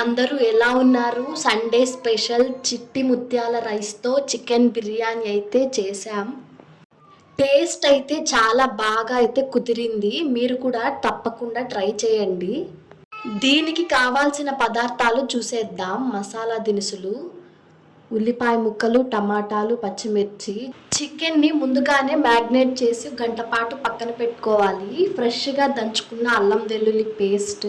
అందరూ ఎలా ఉన్నారు? సండే స్పెషల్ చిట్టి ముత్యాల రైస్తో చికెన్ బిర్యానీ అయితే చేశాం. టేస్ట్ అయితే చాలా బాగా అయితే కుదిరింది. మీరు కూడా తప్పకుండా ట్రై చేయండి. దీనికి కావాల్సిన పదార్థాలు చూసేద్దాం. మసాలా దినుసులు ఉల్లిపాయ ముక్కలు టమాటాలు పచ్చిమిర్చి. చికెన్ని ముందుగానే మ్యాగ్నేట్ చేసి గంట పాటు పక్కన పెట్టుకోవాలి. ఫ్రెష్గా దంచుకున్న అల్లం వెల్లుల్లి పేస్ట్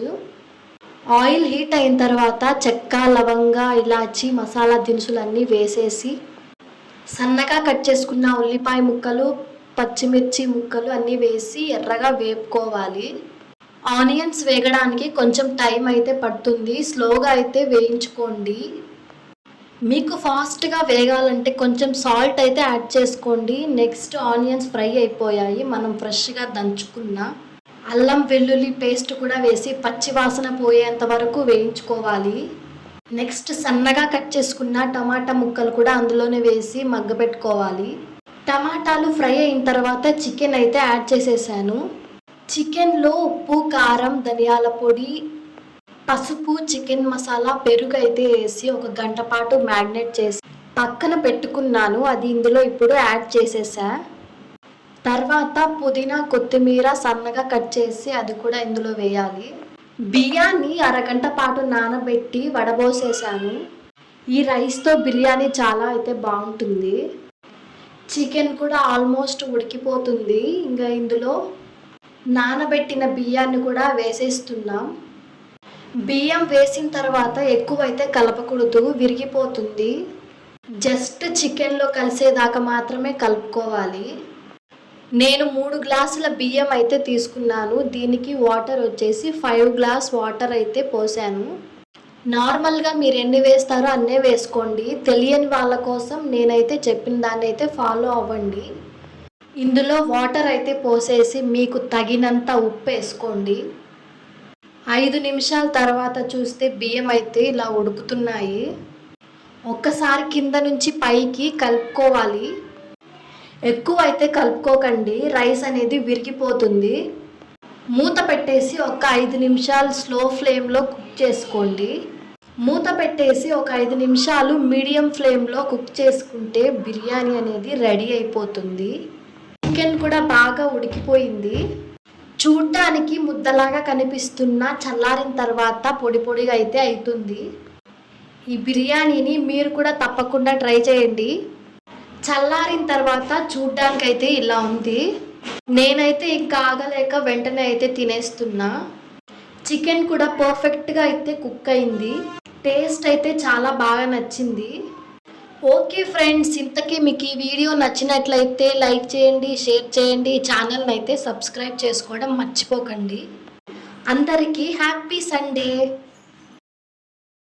ఆయిల్ హీట్ అయిన తర్వాత చెక్క లవంగా ఇలాచి మసాలా దినుసులన్నీ వేసేసి సన్నగా కట్ చేసుకున్న ఉల్లిపాయ ముక్కలు పచ్చిమిర్చి ముక్కలు అన్నీ వేసి ఎర్రగా వేపుకోవాలి. ఆనియన్స్ వేగడానికి కొంచెం టైం అయితే పడుతుంది. స్లోగా అయితే వేయించుకోండి. మీకు ఫాస్ట్గా వేగాలంటే కొంచెం సాల్ట్ అయితే యాడ్ చేసుకోండి. నెక్స్ట్ ఆనియన్స్ ఫ్రై అయిపోయాయి. మనం ఫ్రెష్గా దంచుకున్న అల్లం వెల్లుల్లి పేస్ట్ కూడా వేసి పచ్చి వాసన పోయేంత వరకు వేయించుకోవాలి. నెక్స్ట్ సన్నగా కట్ చేసుకున్న టమాటా ముక్కలు కూడా అందులోనే వేసి మగ్గబెట్టుకోవాలి టమాటాలు ఫ్రై అయిన తర్వాత చికెన్ అయితే యాడ్ చేసేసాను. చికెన్లో ఉప్పు కారం ధనియాల పొడి పసుపు చికెన్ మసాలా పెరుగు అయితే వేసి ఒక గంట పాటు మ్యాగ్నేట్ చేసి పక్కన పెట్టుకున్నాను. అది ఇందులో ఇప్పుడు యాడ్ చేసేసా. తర్వాత పుదీనా కొత్తిమీర సన్నగా కట్ చేసి అది కూడా ఇందులో వేయాలి. బియ్యాన్ని అరగంట పాటు నానబెట్టి వడబోసేసాను. ఈ రైస్తో బిర్యానీ చాలా అయితే బాగుంటుంది. చికెన్ కూడా ఆల్మోస్ట్ ఉడికిపోతుంది. ఇంకా ఇందులో నానబెట్టిన బియ్యాన్ని కూడా వేసేస్తున్నాం. బియ్యం వేసిన తర్వాత ఎక్కువైతే కలపకూడదు విరిగిపోతుంది. జస్ట్ చికెన్లో కలిసేదాకా మాత్రమే కలుపుకోవాలి. నేను మూడు గ్లాసుల బియ్యం అయితే తీసుకున్నాను. దీనికి వాటర్ వచ్చేసి ఫైవ్ గ్లాస్ వాటర్ అయితే పోసాను. నార్మల్గా మీరు ఎన్ని వేస్తారో అన్నే వేసుకోండి. తెలియని వాళ్ళ కోసం నేనైతే చెప్పిన దాన్ని అయితే ఫాలో అవ్వండి. ఇందులో వాటర్ అయితే పోసేసి మీకు తగినంత ఉప్పు వేసుకోండి. ఐదు నిమిషాల తర్వాత చూస్తే బియ్యం అయితే ఇలా ఉడుకుతున్నాయి. ఒక్కసారి కింద నుంచి పైకి కలుపుకోవాలి. ఎక్కువ అయితే కలుపుకోకండి. రైస్ అనేది విరిగిపోతుంది. మూత పెట్టేసి ఒక ఐదు నిమిషాలు స్లో ఫ్లేమ్లో కుక్ చేసుకోండి. మూత పెట్టేసి ఒక ఐదు నిమిషాలు మీడియం ఫ్లేమ్లో కుక్ చేసుకుంటే బిర్యానీ అనేది రెడీ అయిపోతుంది. చికెన్ కూడా బాగా ఉడికిపోయింది. చూడటానికి ముద్దలాగా కనిపిస్తున్న చల్లారిన తర్వాత పొడి పొడిగా అయితే అవుతుంది. ఈ బిర్యానీని మీరు కూడా తప్పకుండా ట్రై చేయండి. చల్లారిన తర్వాత చూడ్డానికైతే ఇలా ఉంది. నేనైతే ఇంకా ఆగలేక వెంటనే అయితే తినేస్తున్నా. చికెన్ కూడా పర్ఫెక్ట్గా అయితే కుక్ అయింది. టేస్ట్ అయితే చాలా బాగా నచ్చింది. ఓకే ఫ్రెండ్స్ ఇంతకీ మీకు ఈ వీడియో నచ్చినట్లయితే లైక్ చేయండి షేర్ చేయండి. ఛానల్ని అయితే సబ్స్క్రైబ్ చేసుకోవడం మర్చిపోకండి. అందరికీ హ్యాపీ సండే.